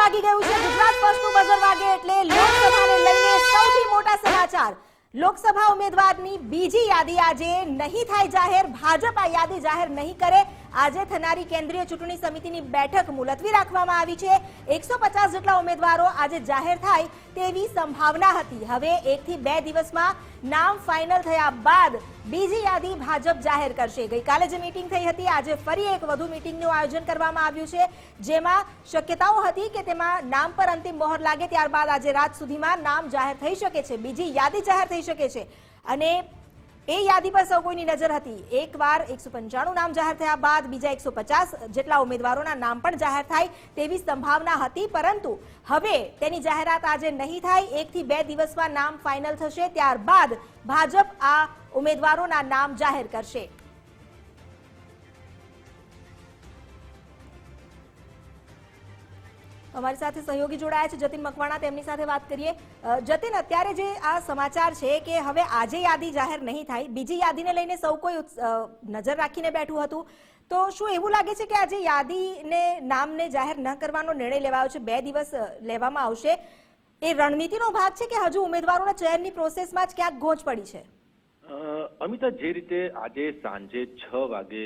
વાગી ગયું છે. ગુજરાત ફર્સ્ટનું બઝર વાગે એટલે લોકસભાને લઈને સૌથી મોટા સમાચાર. લોકસભા ઉમેદવારની બીજી યાદી આજે નહીં થાય જાહેર, ભાજપ આ યાદી જાહેર નહીં કરે. આજે થનારી કેન્દ્રીય ચૂંટણી સમિતિની બેઠક મુલતવી રાખવામાં આવી છે. એકસો પચાસ જેટલા ઉમેદવારો આજે જાહેર થાય તેવી સંભાવના હતી. હવે એકથી બે દિવસમાં નામ ફાઇનલ થયા બાદ બીજી યાદી ભાજપ જાહેર કરશે. ગઈકાલે જે મીટિંગ થઈ હતી, આજે ફરી એક વધુ મીટિંગનું આયોજન કરવામાં આવ્યું છે, જેમાં શક્યતાઓ હતી કે તેમાં નામ પર અંતિમ મોહર લાગે, ત્યારબાદ આજે રાત સુધીમાં નામ જાહેર થઈ શકે છે, બીજી યાદી જાહેર થઈ શકે છે. અને એ યાદી પર સૌ કોઈની નજર હતી. એકવાર એકસો પંચાણું નામ જાહેર થયા બાદ બીજા એકસો પચાસ જેટલા ઉમેદવારોના નામ પણ જાહેર થાય તેવી સંભાવના હતી, પરંતુ હવે તેની જાહેરાત આજે નહીં થાય. એકથી બે દિવસમાં નામ ફાઇનલ થશે, ત્યારબાદ ભાજપ આ ઉમેદવારોના નામ જાહેર કરશે. અમારી સાથે સહયોગી જોડાયા છે. જતીન મકવાણા, તેમની સાથે વાત કરીએ. જતીન, અત્યારે જે આ સમાચાર છે કે હવે આજે યાદી જાહેર નહીં થાય, બીજી યાદીને લઈને સૌ કોઈ નજર રાખીને બેઠું હતું. તો શું એવું લાગે છે કે આજે યાદીને નામને જાહેર ન કરવાનો નિર્ણય લેવાયો છે? બે દિવસ લેવામાં આવશે. એ રણનીતિનો ભાગ છે કે હજુ ઉમેદવારોના ચયનની પ્રોસેસમાં જ ક્યાંક ગોંચ પડી છે? અમિતા, જે રીતે આજે સાંજે છ વાગે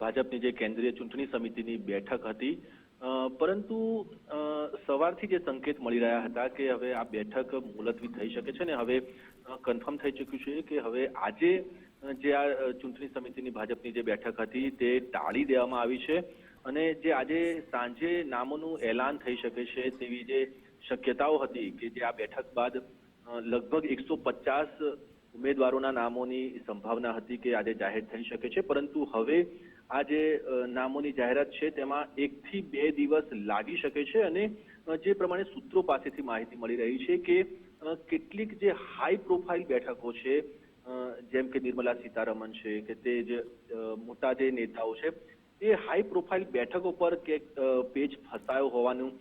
ભાજપની જે કેન્દ્રીય ચૂંટણી સમિતિની બેઠક હતી પરંતુ સવારથી જે સંકેત મળી રહ્યા હતા કે હવે આ બેઠક મુલતવી થઈ શકે છે ને હવે કન્ફર્મ થઈ ચૂક્યું છે કે હવે આજે જે આ ચૂંટણી સમિતિની ભાજપની જે બેઠક હતી તે ટાળી દેવામાં આવી છે અને જે આજે સાંજે નામોનું એલાન થઈ શકે છે તેવી જે શક્યતાઓ હતી કે જે આ બેઠક બાદ લગભગ એકસો પચાસ ઉમેદવારોના નામોની સંભાવના હતી કે આજે જાહેર થઈ શકે છે, પરંતુ હવે આ જે નામોની જાહેરાત છે તેમાં એકથી બે દિવસ લાગી શકે છે અને જે પ્રમાણે સૂત્રો પાસેથી માહિતી મળી રહી છે કે કેટલીક જે હાઈ પ્રોફાઇલ બેઠકો છે જેમ કે નિર્મલા સીતારમન છે કે તે જે મોટા જે નેતાઓ છે એ હાઈ પ્રોફાઇલ બેઠકો પર કે પેજ ફસાયો હોવાનું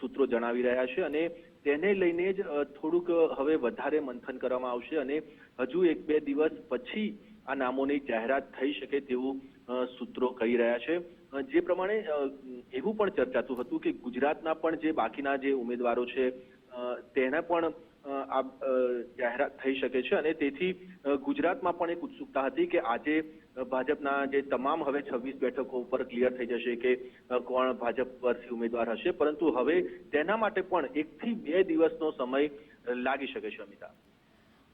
સૂત્રો જણાવી રહ્યા છે અને તેને લઈને જ થોડુંક હવે વધારે મંથન કરવામાં આવશે અને હજુ એક બે દિવસ પછી આ નામોની જાહેરાત થઈ શકે તેવું સૂત્રો કહી રહ્યા છે. જે પ્રમાણે એવું પણ ચર્ચાતું હતું કે ગુજરાતના પણ જે બાકીના જે ઉમેદવારો છે તેના પણ આ જાહેરાત થઈ શકે છે અને તેથી ગુજરાતમાં પણ એક ઉત્સુકતા હતી કે આજે ભાજપના જે તમામ હવે છવ્વીસ બેઠકો ઉપર ક્લિયર થઈ જશે કે કોણ ભાજપ પરથી ઉમેદવાર હશે. પરંતુ હવે તેના માટે પણ એકથી બે દિવસનો સમય લાગી શકે છે, અમિતા.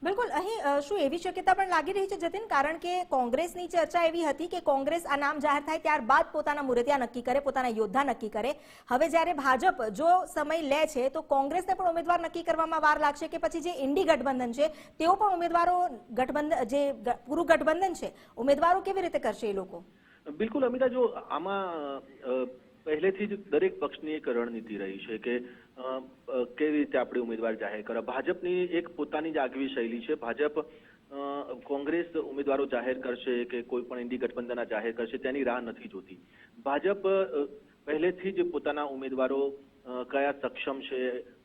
બિલકુલ. અહીં શું એવી શક્યતા પણ લાગી રહી છે જતીન? કારણ કે કોંગ્રેસની ચર્ચા એવી હતી કે કોંગ્રેસ આ નામ જાહેર થાય ત્યારબાદ પોતાના મુરતિયા નક્કી કરે, પોતાના યોદ્ધા નક્કી કરે. હવે જ્યારે ભાજપ જો સમય લે છે, તો કોંગ્રેસને પણ ઉમેદવાર નક્કી કરવામાં વાર લાગશે કે પછી જે ઇન્ડી ગઠબંધન છે, તેઓ પણ ઉમેદવારો ગઠબંધન જે પૂરું ગઠબંધન છે, ઉમેદવારો કેવી રીતે કરશે એ લોકો? બિલકુલ, અમિતા, જો આમાં પહેલેથી જ દરેક પક્ષની એક રણનીતિ રહી છે કે કેવી રીતે આપણે ઉમેદવાર જાહેર કરવા ભાજપની એક પોતાની જ આગવી શૈલી છે. ભાજપ કોંગ્રેસ ઉમેદવારો જાહેર કરશે કે કોઈ પણ ઇન્ડી ગઠબંધનના જાહેર કરશે તેની રાહ નથી જોતી. ભાજપ પહેલેથી જ પોતાના ઉમેદવારો કયા સક્ષમ છે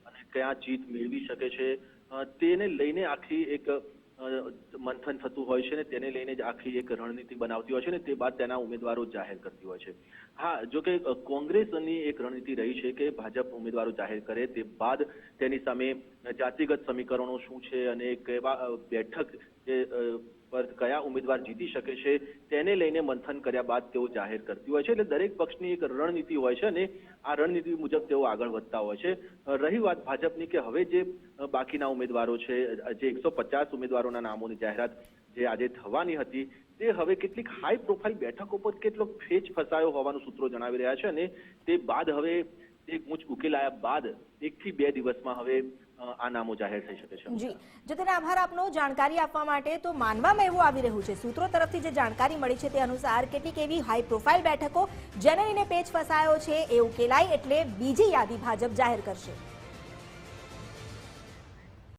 અને કયા જીત મેળવી શકે છે તેને લઈને આખી એક મંથન થતું હોય છે ને તેને લઈને જ આખી એક રણનીતિ બનાવતી હોય છે ને તે બાદ તેના ઉમેદવારો જાહેર કરતી હોય છે. હા, જો કે કોંગ્રેસની એક રણનીતિ રહી છે કે ભાજપ ઉમેદવારો જાહેર કરે તે બાદ તેની સામે જાતિગત સમીકરણો શું છે અને કેવા બેઠક જે ઉમેદવાર જીતી શકે છે, તેને લઈને મંથન કર્યા બાદ તેઓ જાહેર કરતી હોય છે. એટલે દરેક પક્ષની એક રણનીતિ હોય છે અને આ રણનીતિ મુજબ તેઓ આગળ વધતા હોય છે. રહી વાત ભાજપની કે હવે જે બાકીના ઉમેદવારો છે જે એકસો પચાસ ઉમેદવારોના નામોની જાહેરાત જે આજે થવાની હતી, તે હવે કેટલીક હાઈ પ્રોફાઇલ બેઠકો પર કેટલો ફેચ ફસાયો હોવાનું સૂત્રો જણાવી રહ્યા છે અને તે બાદ હવે એક ઊંચ ઉકેલાયા બાદ એકથી બે દિવસમાં હવે આ નામો જાહેર થઈ શકે છે. જી. જો તેને આભાર આપનો જાણકારી આપવા માટે, તો માનવામાં એવું આવી રહ્યું છે. સૂત્રો તરફથી જે જાણકારી મળી છે તે અનુસાર કેટલીક એવી હાઈ પ્રોફાઇલ બેઠકો જેને લઈને પેચ ફસાયો છે, એ ઉકેલાય એટલે બીજી યાદી ભાજપ જાહેર કરશે.